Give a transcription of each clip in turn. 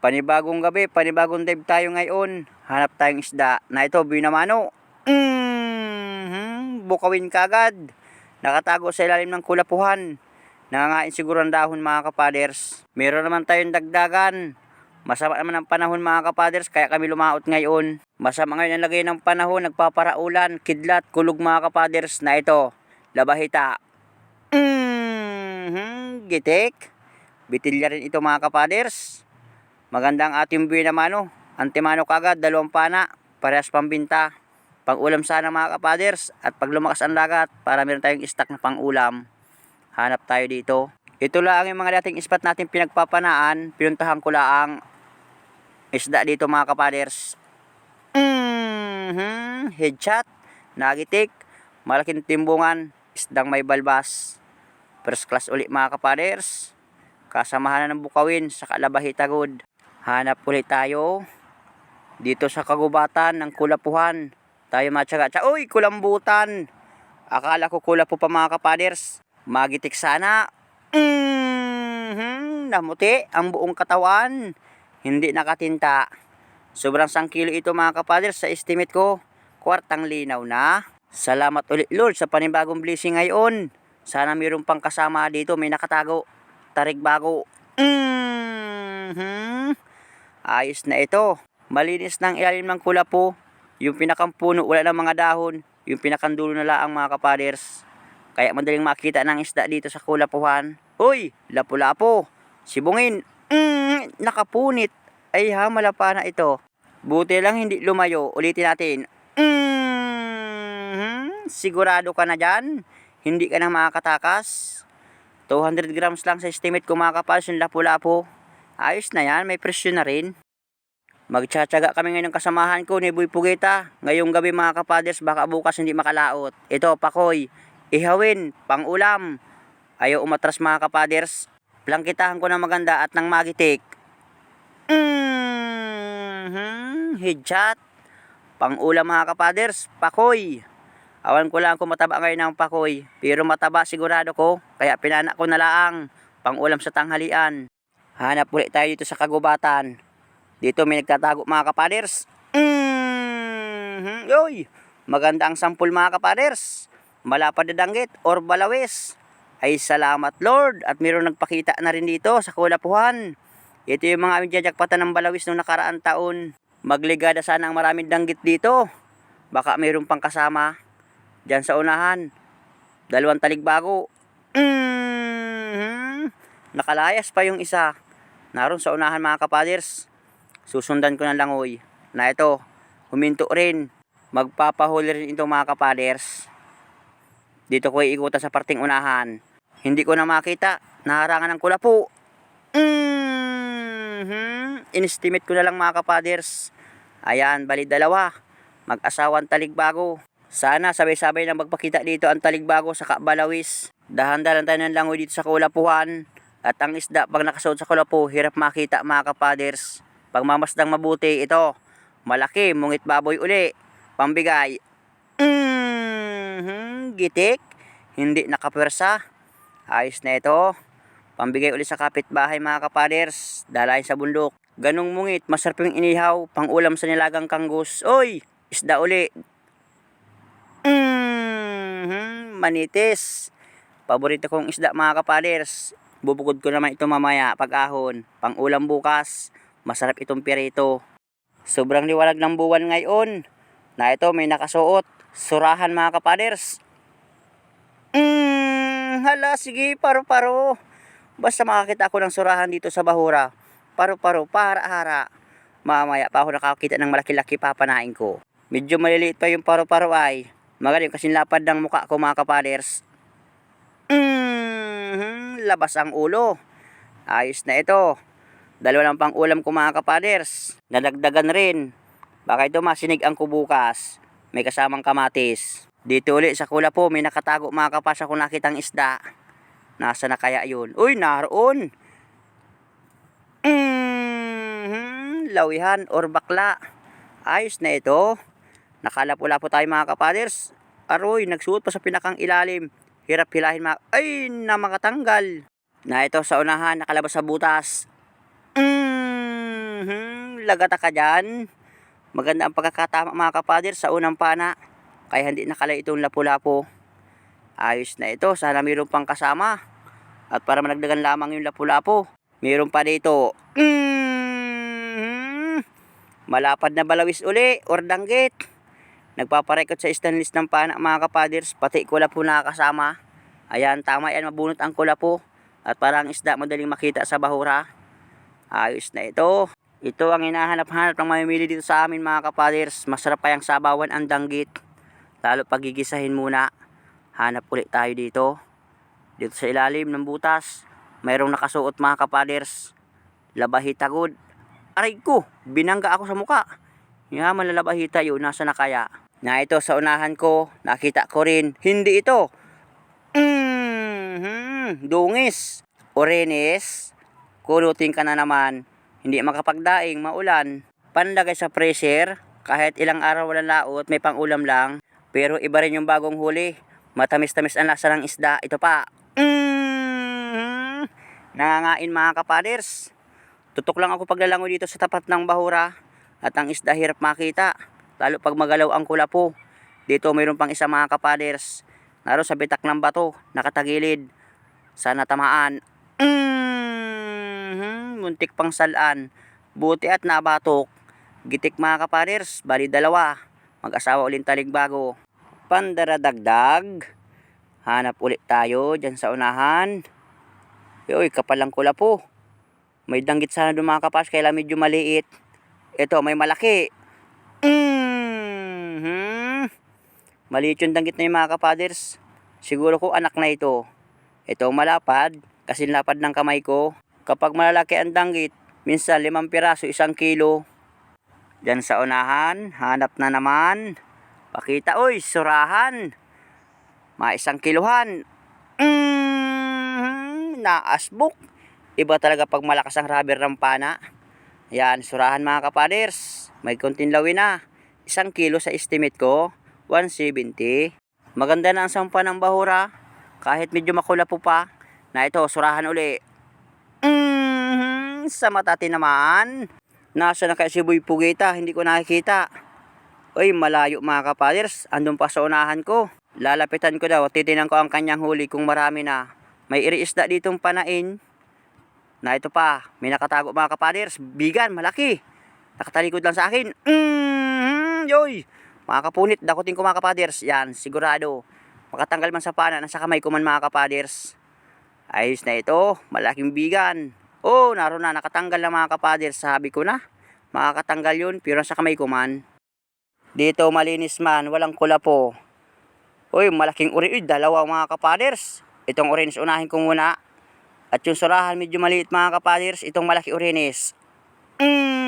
Panibagong gabi, panibagong dive tayo ngayon. Hanap tayong isda na ito, binamano. Mm-hmm, bukawin kagad. Nakatago sa ilalim ng kulapuhan. Nangangain siguro ang dahon mga kapaders. Meron naman tayong dagdagan. Masama naman ang panahon mga kapaders kaya kami lumaot ngayon. Masama ngayon ang lagay ng panahon, nagpaparaulan, kidlat, kulog mga kapaders na ito. Labahita. Mm-hmm, gitik. Bitilya rin ito mga kapaders. Maganda ang ating buhay naman oh. Antimano kagad, dalawang pana. Parehas pambinta. Pang-ulam sana mga kapaders. At pag lumakas ang lagat, para meron tayong stock na pang-ulam. Hanap tayo dito. Ito lang yung mga dating spot natin pinagpapanaan. Pinuntahan ko lang isda dito mga kapaders. Mm-hmm. Headshot. Nagitik. Malaking timbungan. Isdang may balbas. First class uli mga kapaders. Kasamahan na ng bukawin sa kalabahitagod. Hanap ulit tayo. Dito sa kagubatan ng kulapuhan. Tayo matyaga. Uy, kulambutan. Akala ko kulapo pa mga kapaders. Magitik sana. Mm-hmm. Namuti ang buong katawan. Hindi nakatinta. Sobrang sangkilo ito mga kapaders sa estimate ko. Kwartang linaw na. Salamat ulit Lord sa panibagong blessing ngayon. Sana mayroon pang kasama dito may nakatago. Tarig bago. Mm-hmm. Ayos na ito. Malinis ng ilalim ng kulapo. Yung pinakampuno wala ng mga dahon. Yung pinakandulo na laang mga kapaders. Kaya madaling makita ng isda dito sa kulapuhan. Uy, lapu-lapo. Sibungin. Mm, nakapunit. Ay ha, malapa na ito. Buti lang hindi lumayo. Ulitin natin. Mm, sigurado ka na dyan. Hindi ka na makakatakas. 200 grams lang sa estimate ko mga kapals yung lapu-lapo. Ayos na yan, may presyo na rin. Magtsatsaga kami ngayon ng kasamahan ko ni Boy Pugeta. Ngayong gabi mga kapaders, baka bukas hindi makalaot. Ito, pakoy. Ihawin, pang-ulam. Ayaw umatras mga kapaders. Plangkitahan ko na maganda at ng magitik. Mm-hmm, headshot. Pang-ulam mga kapaders, pakoy. Awan ko lang kung mataba ngayon ng pakoy. Pero mataba sigurado ko. Kaya pinana ko na laang. Pang-ulam sa tanghalian. Hanap ulit tayo dito sa kagubatan. Dito may nagtatago mga kapaders. Mm-hmm. Yoy, maganda ang sampul mga kapaders. Malapad na danggit or balawis. Ay salamat Lord at mayroong nagpakita na rin dito sa kulapuhan. Ito yung mga aming jajakpatan ng balawis nung nakaraan taon. Magligada sana ang maraming danggit dito. Baka mayroong pang kasama. Diyan sa unahan. Dalawang taligbago. Mm-hmm. Nakalayas pa yung isa. Naroon sa unahan mga kapaders. Susundan ko ng langoy. Na ito, huminto rin. Magpapahuli rin ito mga kapaders. Dito ko iikutan sa parting unahan. Hindi ko na makita. Naharangan ng kulapo. Mm-hmm. Inestimate ko na lang mga kapaders. Ayan, bali dalawa. Mag-asawang taligbago. Sana sabay-sabay na magpakita dito ang taligbago sa kabalawis. Dahan-dahan tayo ng langoy dito sa kulapuhan. At ang isda pag nakasuot sa kulapo, hirap makita mga kapaders. Pag mamasdang mabuti, ito. Malaki, mungit baboy uli. Pambigay. Mm-hmm. Gitik. Hindi nakapwersa. Ayos na ito. Pambigay uli sa kapitbahay mga kapaders. Dalahin sa bundok. Ganong mungit, masarap yung inihaw. Pangulam sa nilagang kanggus. Oy, isda uli. Mm-hmm. Manitis. Paborito kong isda mga kapaders. Bubukod ko naman ito mamaya pag ahon. Pangulam bukas. Masarap itong pirito. Sobrang liwanag ng buwan ngayon. Na ito may nakasuot. Surahan mga kapaders. Mm, hala, sige, paro-paro. Basta makakita ako ng surahan dito sa Bahura. Paro-paro, para-hara. Mamaya pa ako nakakita ng malaki-laki papanain ko. Medyo maliliit pa yung paro-paro ay. Magaling kasing lapad ng muka ko mga kapaders. Labas ang ulo. Ayos na ito. Dalawa lang pang ulam ko mga kapaders. Nadagdagan rin. Baka ito masinig ang kubukas. May kasamang kamatis. Dito ulit sa kula po may nakatago mga kapasa kung nakitang isda. Nasa na kaya yun? Uy, naroon. Mm-hmm, lawihan or bakla. Ayos na ito. Nakalapo-lapo tayo mga kapaders. Aroy, nagsuot pa sa pinakang ilalim. Hirap hilahin mga... Ay, na makatanggal. Na ito sa unahan, nakalabas sa butas. Mm, Mhm, lagata ka dyan. Maganda ang pagkakatama mga kapader sa unang pana. Kaya hindi nakalay itong lapu-lapo. Ayos na ito. Sana mayroon pang kasama. At para managdagan lamang yung lapu-lapo. Mayroon pa dito. Mhm, malapad na balawis uli or danggit. Nagpaparekot sa stainless ng pana mga kapaders. Pati kula po nakakasama. Ayan, tama yan. Mabunot ang kula po. At parang isda madaling makita sa bahura. Ayos na ito. Ito ang hinahanap-hanap ng mamimili dito sa amin mga kapaders. Masarap pa yung sabawan ang danggit. Lalo pag gigisahin muna. Hanap ulit tayo dito. Dito sa ilalim ng butas. Mayroong nakasuot mga kapaders. Labahita good. Aray ko, binangga ako sa muka. Yaman na labahita yun, nasa na kaya? Na ito sa unahan ko, nakita ko rin. Hindi ito. Mm-hmm. Dungis. Orenes. Kulutin ka na naman. Hindi makapagdaing, maulan. Panlagay sa pressure. Kahit ilang araw walang laot, may pangulam lang. Pero iba rin yung bagong huli. Matamis-tamis ang lasa ng isda. Ito pa. Mm-hmm. Nangangain mga kapaders. Tutok lang ako paglalango dito sa tapat ng bahura. At ang isda hirap makita. Lalo pag magalaw ang kulapo. Dito mayroon pang isa mga kapaders. Naroon sa bitak ng bato, nakatagilid. Sana tamaan. Mm-hmm. Muntik pang salaan. Buti at nabatok. Gitik mga kapaders, bali dalawa. Mag-asawa ulit taligbago. Pandaradagdag. Hanap ulit tayo dyan sa unahan. Uy, kapalang kula po. May danggit sana doon mga kapas, kaya medyo maliit. Ito, may malaki. Mm-hmm. Maliit yung danggit na yung mga kapaders. Siguro ko anak na ito. Ito malapad, kasi lapad ng kamay ko. Kapag malalaki ang danggit, minsan limang piraso, isang kilo. Diyan sa unahan, hanap na naman. Pakita, oy, surahan. Mga isang kiluhan. Mm, naasbok. Iba talaga pag malakas ang rubber ng pana. Yan, surahan mga kapaders. May konting lawin na. Isang kilo sa estimate ko, 170. Maganda na ang sampa ng bahura. Kahit medyo makulapo pa. Na ito, surahan uli. Mm, sa matati naman. Nasa na kaya si Boy Pugita, hindi ko nakikita. Uy, malayo mga kapaders. Andun pa sa unahan ko. Lalapitan ko daw, titinan ko ang kanyang huli kung marami na. May iri-isda ditong panain. Na ito pa, may nakatago mga kapaders. Bigan, malaki. Nakatalikod lang sa akin. Mm, yoy. Mga kapunit, dakutin ko mga kapaders. Yan, sigurado. Makatanggal man sa pana, nasa kamay ko man mga kapaders. Ayos na ito, malaking bigan. Oh, naroon na, nakatanggal na mga kapaders. Sabi ko na, makakatanggal yun, pero nasa kamay ko man. Dito malinis man, walang kula po. Uy, malaking uri. Uy, dalawa mga kapaders. Itong orange unahin ko muna. At yung surahan medyo maliit mga kapaders. Itong malaki orange. Mm-hmm.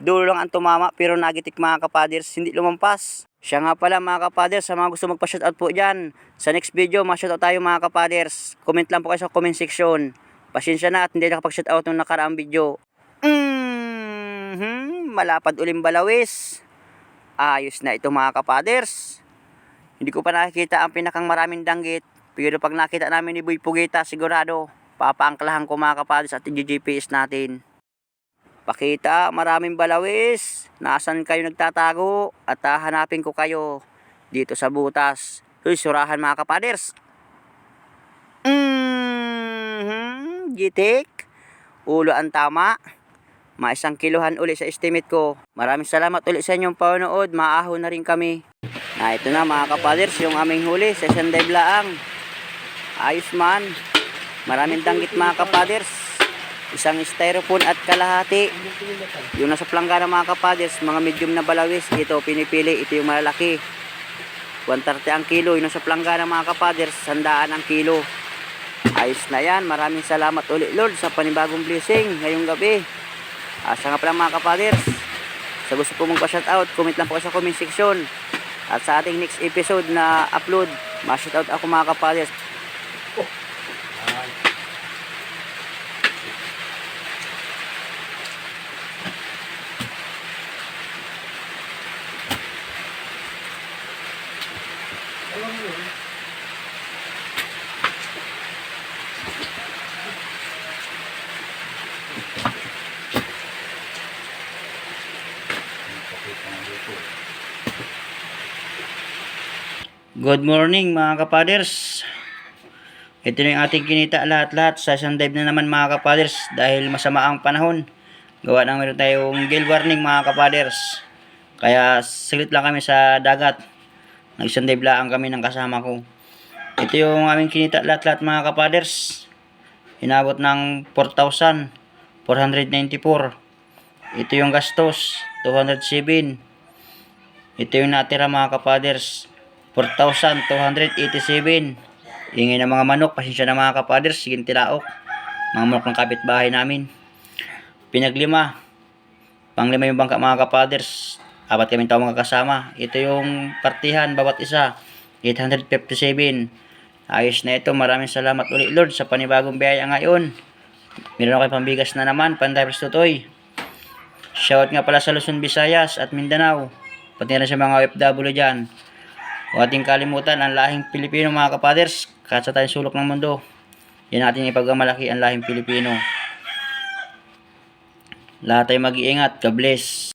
Dulo lang ang tumama pero nagitik mga kapaders. Hindi lumampas. Siya nga pala mga kapaders. Sa mga gusto magpa-shoutout po dyan. Sa next video, ma-shoutout tayo mga kapaders. Comment lang po kayo sa comment section. Pasensya na at hindi nakapag-shoutout nung nakaraang video. Mm-hmm. Malapad uling balawis. Ayos na ito mga kapaders. Hindi ko pa nakikita ang pinakang maraming danggit. Pero pag nakita namin ni Boy Pugita, sigurado, papaangklahan ko mga kapaders at i-GPS natin. Pakita, maraming balawis. Nasaan kayo nagtatago? At hahanapin ko kayo dito sa butas. Uy, surahan mga kapaders. Mm-hmm. Gitik. Ulo ang tama. Mga isang kiluhan uli sa estimate ko. Maraming salamat ulit sa inyong panonood. Maaho na rin kami. Na ito na mga kapaders, yung aming huli sa isang dive laang. Ayos man. Maraming danggit mga kapaders. Isang styrofoam at kalahati. Yung nasa planggana mga kapaders, mga medium na balawis. Ito pinipili, ito yung malalaki. 130 ang kilo. Yung nasa planggana mga kapaders, sandaan ang kilo. Ayos na yan. Maraming salamat ulit Lord sa panibagong blessing ngayong gabi. Asa nga pala mga kapaders. Sa gusto po mong pa-shoutout, comment lang po sa comment section. At sa ating next episode na upload, ma-shoutout ako mga kapaders. Alam mo yun? Good morning mga kapaders. Ito na yung ating kinita lahat-lahat sa isang dive na naman mga kapaders dahil masama ang panahon. Gawa na meron tayong gale warning mga kapaders. Kaya saglit lang kami sa dagat. Nag-isang dive lang kami ng kasama ko. Ito yung aming kinita lahat-lahat mga kapaders. Inabot ng 4,494. Ito yung gastos, 207. Ito yung natira mga kapaders, 4,287. Ingay ng mga manok, pasensya na mga kapaders, sige tilaok. Mga manok ng kapitbahay namin. Pinaglima. Panglima yung bangka mga kapaders. Apat kami tao mga kasama. Ito yung partihan, bawat isa. 857. Ayos na ito. Maraming salamat ulit Lord sa panibagong biyaya ngayon. Meron ako pambigas na naman, Pandivers Tutoy. Shout nga pala sa Luzon, Visayas at Mindanao. Pati na sa mga OFW dyan. Huwag ating kalimutan ang lahing Pilipino mga kapaders. Kahit sa tayong sulok ng mundo. Yan natin ipagmamalaki ang lahing Pilipino. Lahat tayo mag-iingat. God bless.